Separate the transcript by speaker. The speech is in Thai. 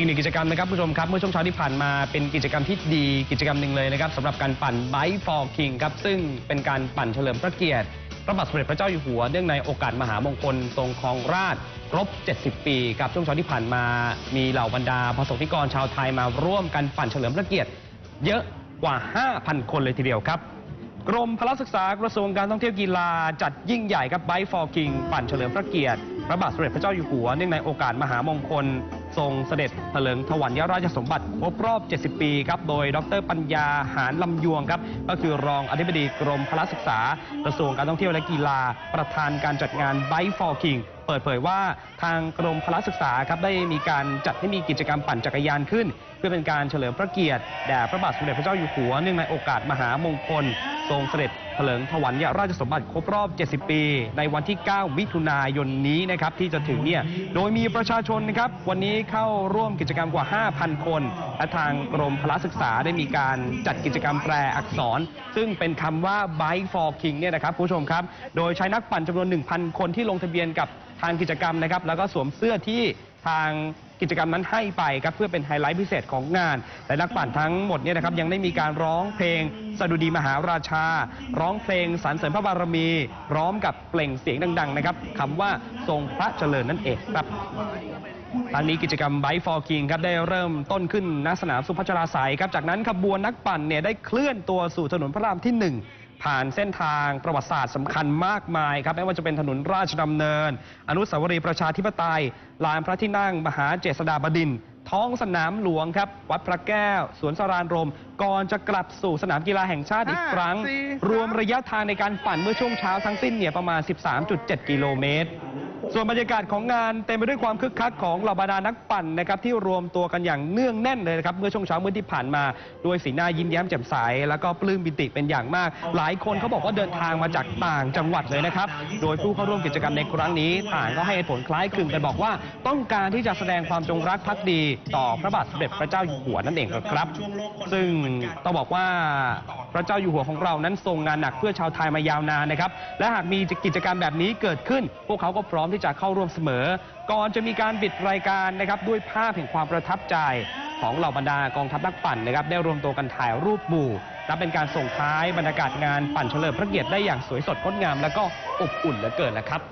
Speaker 1: อีกหนึ่งกิจกรรมนะครับผู้ชมครับ เมื่อช่วงเช้าที่ผ่านมาเป็นกิจกรรมที่ดีกิจกรรมหนึ่งเลยนะครับสำหรับการปั่น Bike for King ครับซึ่งเป็นการปั่นเฉลิมพระเกียรติ พระบาทสมเด็จพระเจ้าอยู่หัวเนื่องในโอกาสมหามงคลทรงครองราชครบ 70 ปีครับช่วงเช้าที่ผ่านมามีเหล่าบรรดาประสบนิกรชาวไทยมาร่วมกันปั่นเฉลิมพระเกียรติ เยอะกว่า 5,000 คนเลยทีเดียวครับกรมพละศึกษากระทรวงการท่องเที่ยวกีฬาจัดยิ่งใหญ่ครับไบฟอร์คิงปั่นเฉลิมพระเกียรติ ระบาทสมเด็จพระเจ้าอยู่หัว เนื่องในโอกาสมหามงคล ทรงเสด็จเถลิงถวัลยราชสมบัติครบรอบ 70 ปีครับ โดยดรปัญญาหารลำยวงครับ ก็คือรองอธิบดีกรมพละศึกษากระทรวงการท่องเที่ยวและกีฬา ประธานการจัดงานไบฟอร์คิงเปิดเผยว่าทางกรมพละศึกษาครับได้มีการจัดให้มีกิจกรรมปั่นจักรยานขึ้น เพื่อเป็นการเฉลิมพระเกียรติแด่พระบาทสมเด็จพระเจ้าอยู่หัวเนื่องในโอกาสมหามงคล ทรงเสด็จเถลิงถวัลยราชสมบัติครบรอบ 70 ปี ในวันที่ 9 มิถุนายนนี้นะครับที่จะถึงเนี่ยโดยมีประชาชนนะครับวันนี้เข้าร่วมกิจกรรมกว่า 5,000 คนและทางกรมพละศึกษาได้มีการจัดกิจกรรมแปลอักษร ซึ่งเป็นคำว่า Bike for King เนี่ยนะครับผู้ชมครับ โดยใช้นักปั่นจำนวน 1,000 คนที่ลงทะเบียนกับทางกิจกรรมนะครับแล้วก็สวมเสื้อที่ทางกิจกรรมนั้นให้ไปครับเพื่อเป็นไฮไลท์พิเศษของงานแต่นักปั่นทั้งหมดเนี่ยนะครับยังได้มีการร้องเพลง สดุดีมหาราชา ร้องเพลงสรรเสริญพระบารมีพร้อมกับเปล่งเสียงดัง ๆ นะครับคำว่าทรงพระเจริญนั่นเองครับทางนี้กิจกรรม Bike for King ครับได้เริ่มต้นขึ้นณสนามสุพัชราไสยครับจากนั้นขบวนนักปั่นเนี่ยได้เคลื่อนตัวสู่ถนนพระรามที่ 1ผ่านเส้นทางประวัติศาสตร์สำคัญมากมายครับไม่ว่าจะเป็นถนนราชดำเนิน อนุสาวรีย์ประชาธิปไตย ลานพระที่นั่งมหาเจษฎาบดินทร์ ท้องสนามหลวงครับ วัดพระแก้ว สวนสรานรม ก่อนจะกลับสู่สนามกีฬาแห่งชาติอีกครั้ง
Speaker 2: ห้าสี่
Speaker 1: รวมระยะทางในการปั่นเมื่อช่วงเช้าทั้งสิ้นเนี่ยประมาณ 13.7 กิโลเมตร ส่วนบรรยากาศของงานเต็มไปด้วยความคึกคักของเหล่าบรรดานักปั่นนะครับที่รวมตัวกันอย่างเนื่องแน่นเลยนะครับเมื่อช่วงเช้าเมื่อที่ผ่านมาด้วยสีหน้ายิ้มแย้มแจ่มใสแล้วก็ปลื้มปิติเป็นอย่างมาก หลายคนเขาบอกว่าเดินทางมาจากต่างจังหวัดเลยนะครับโดยผู้เข้าร่วมกิจกรรมในครั้งนี้ต่างก็ให้ผลคล้ายคลึงกันบอกว่า ต้องการที่จะแสดงความจงรักภักดี ต่อพระบาทสมเด็จพระเจ้าอยู่หัวนั่นเองครับ ซึ่งต้องบอกว่า พระเจ้าอยู่หัวของเรานั้นทรงงานหนักเพื่อชาวไทยมายาวนานนะครับ และหากมีกิจกรรมแบบนี้เกิดขึ้น พวกเขาก็พร้อมที่จะเข้าร่วมเสมอ ก่อนจะมีการบิดรายการนะครับด้วยภาพแห่งความประทับใจของเหล่าบรรดากองทัพนักปั่นนะครับได้รวมตัวกันถ่ายรูปหมู่และเป็นการส่งท้ายบรรยากาศงานปั่นเฉลิมพระเกียรติได้อย่างสวยสดงดงาม แล้วก็อบอุ่นเหลือเกินนะครับ